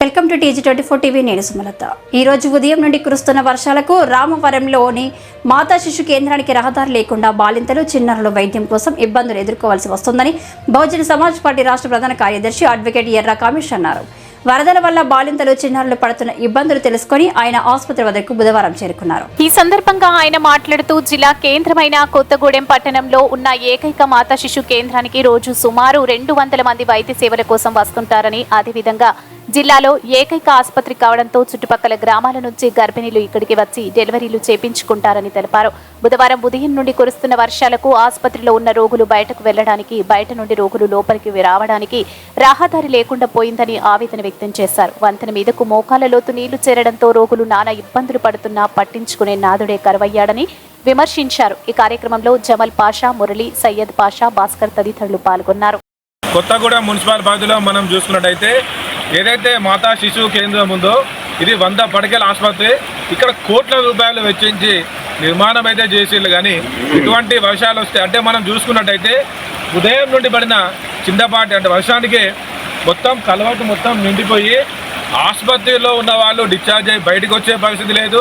Welcome to TG twenty four TV నేను సుమలత. ఈ రోజు ఉదయం నుండి కురుస్తున్న వర్షాలకు రామవరంలోని మాతా శిశు కేంద్రానికి రహదారి లేకుండా బాలింతలు చిన్నారుల వైద్యం కోసం ఇబ్బందులు ఎదుర్కోవాల్సి వస్తుందని బహుజన సమాజ్ పార్టీ రాష్ట్ర ప్రధాన కార్యదర్శి అడ్వకేట్ ఎర్ర కామేష్ అన్నారు. వరదల వల్ల బాలింతలు చిన్నారులు పడుతున్న ఇబ్బందులు తెలుసుకొని ఆయన ఆసుపత్రి వద్దకు బుధవారం చేరుకున్నారు. ఈ సందర్భంగా ఆయన మాట్లాడుతూ జిల్లా కేంద్రమైన కొత్తగూడెం పట్టణంలో ఉన్న ఏకైక మాతా శిశు కేంద్రానికి రోజు సుమారు రెండు వందల మంది వైద్య సేవల కోసం వస్తుంటారని అదేవిధంగా జిల్లాలో ఏకైక ఆసుపత్రి కావడంతో చుట్టుపక్కల గ్రామాల నుంచి గర్భిణీలు ఇక్కడికి వచ్చి డెలివరీలు చేపించుకుంటారని తెలిపారు. బుధవారం ఉదయం నుండి కురుస్తున్న వర్షాలకు ఆసుపత్రిలో ఉన్న రోగులు బయటకు వెళ్ళడానికి బయట నుండి రోగులు లోపలికి రావడానికి రహదారి లేకుండా పోయిందని ఆవేదన వ్యక్తం చేశారు. వంతెన మీదకు మోకాల లోతు నీళ్ళు చేరడంతో రోగులు నానా ఇబ్బందులు పడుతున్నా పట్టించుకునే నాదుడే కరువయ్యాడని విమర్శించారు. ఈ కార్యక్రమంలో జమల్ పాషా మురళి సయ్యద్ పాషా భాస్కర్ తదితరులు పాల్గొన్నారు. కొత్తగూడెం మున్సిపల్ పరిధిలో మనం చూసుకున్నట్టయితే ఏదైతే మాతా శిశువు కేంద్రం ఉందో ఇది వంద పడకల ఆసుపత్రి. ఇక్కడ కోట్ల రూపాయలు వెచ్చించి నిర్మాణం అయితే చేసేళ్ళు కానీ ఇటువంటి వర్షాలు వస్తే అంటే మనం చూసుకున్నట్టయితే ఉదయం నుండి పడిన చిన్నపాటి అంటే వర్షానికి మొత్తం కలవటు మొత్తం నిండిపోయి ఆసుపత్రిలో ఉన్న వాళ్ళు డిశ్చార్జ్ అయ్యి బయటకు వచ్చే పరిస్థితి లేదు.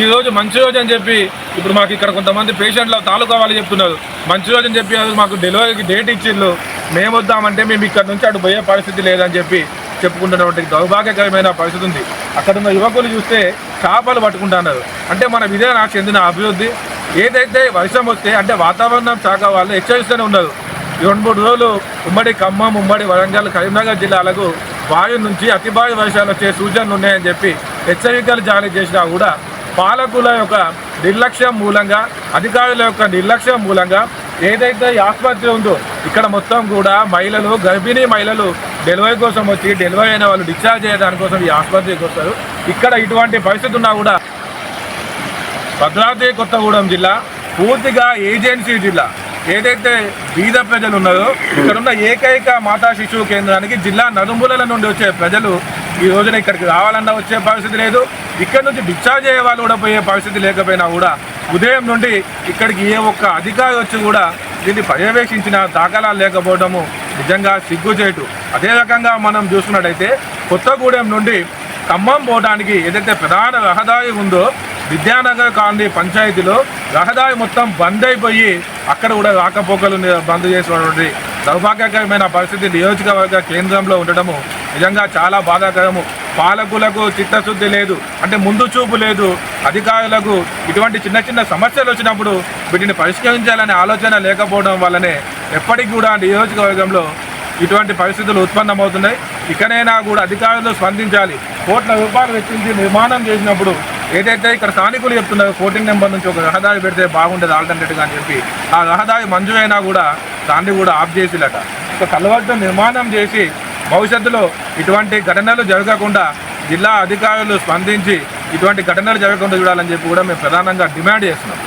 ఈ రోజు మంచి రోజు అని చెప్పి ఇప్పుడు మాకు ఇక్కడ కొంతమంది పేషెంట్లు తాలూకా వాళ్ళు చెప్తున్నారు. మంచి రోజు అని చెప్పి అది మాకు డెలివరీకి డేట్ ఇచ్చిళ్ళు మేము వద్దామంటే మేము ఇక్కడ నుంచి అటు పోయే పరిస్థితి లేదని చెప్పి చెప్పుకుంటున్నటువంటి దౌర్భాగ్యకరమైన పరిస్థితి ఉంది. అక్కడ ఉన్న యువకులు చూస్తే చేపలు పట్టుకుంటున్నారు. అంటే మన విజయనగరం చెందిన అభివృద్ధి ఏదైతే వర్షం వస్తే అంటే వాతావరణం శాఖ వాళ్ళు హెచ్చరిస్తూనే ఉన్నారు. రెండు మూడు రోజులు ఉమ్మడి ఖమ్మం ఉమ్మడి వరంగల్ కరీంనగర్ జిల్లాలకు భారీ నుంచి అతి భారీ వర్షాలు వచ్చే సూచనలు ఉన్నాయని చెప్పి హెచ్చరికలు జారీ చేసినా కూడా పాలకుల యొక్క నిర్లక్ష్యం మూలంగా అధికారుల యొక్క నిర్లక్ష్యం మూలంగా ఏదైతే ఆసుపత్రి ఉందో ఇక్కడ మొత్తం కూడా మహిళలు గర్భిణీ మహిళలు డెలివరీ కోసం వచ్చి డెలివరీ అయిన వాళ్ళు డిశ్చార్జ్ చేయడానికి కోసం ఈ ఆసుపత్రికి వస్తారు. ఇక్కడ ఇటువంటి పరిస్థితి ఉన్నా కూడా భద్రాద్రి కొత్తగూడెం జిల్లా పూర్తిగా ఏజెన్సీ జిల్లా. ఏదైతే బీద ప్రజలు ఉన్నారో ఇక్కడ ఉన్న ఏకైక మాతా శిశువు కేంద్రానికి జిల్లా నలుమూలల నుండి వచ్చే ప్రజలు ఈ రోజున ఇక్కడికి రావాలన్నా వచ్చే పరిస్థితి లేదు. ఇక్కడ నుంచి డిశ్చార్జ్ అయ్యే వాళ్ళు కూడా పోయే పరిస్థితి లేకపోయినా కూడా ఉదయం నుండి ఇక్కడికి ఏ ఒక్క అధికారి వచ్చి కూడా దీన్ని పర్యవేక్షించిన దాఖలాలు లేకపోవడము నిజంగా సిగ్గుచేటు. అదే రకంగా మనం చూసుకున్నట్టయితే కొత్తగూడెం నుండి ఖమ్మం పోవడానికి ఏదైతే ప్రధాన రహదారి ఉందో విద్యానగర్ కాలనీ పంచాయతీలో రహదారి మొత్తం బంద్ అయిపోయి అక్కడ కూడా రాకపోకలు బంద్ చేసినటువంటి దౌర్భాగ్యకరమైన పరిస్థితి నియోజకవర్గ కేంద్రంలో ఉండడము నిజంగా చాలా బాధాకరము. పాలకులకు చిత్తశుద్ధి లేదు అంటే ముందు చూపు లేదు. అధికారులకు ఇటువంటి చిన్న చిన్న సమస్యలు వచ్చినప్పుడు వీటిని పరిష్కరించాలనే ఆలోచన లేకపోవడం వల్లనే ఎప్పటికి కూడా నియోజకవర్గంలో ఇటువంటి పరిస్థితులు ఉత్పన్నమవుతున్నాయి. ఇకనైనా కూడా అధికారులు స్పందించాలి. కోట్ల రూపాయలు వెచ్చించి నిర్మాణం చేసినప్పుడు ఏదైతే ఇక్కడ స్థానికులు చెప్తున్నారు ఫోర్టీన్ నెంబర్ నుంచి ఒక రహదారి పెడితే బాగుండేది ఆల్టర్నేటివ్గా అని చెప్పి ఆ రహదారి మంజూరైనా కూడా దాన్ని కూడా ఆఫ్ చేసిలట ఒక కలవట్టు నిర్మాణం చేసి భవిష్యత్తులో ఇటువంటి ఘటనలు జరగకుండా జిల్లా అధికారులు స్పందించి ఇటువంటి ఘటనలు జరగకుండా చూడాలని చెప్పి కూడా మేము ప్రధానంగా డిమాండ్ చేస్తున్నాం.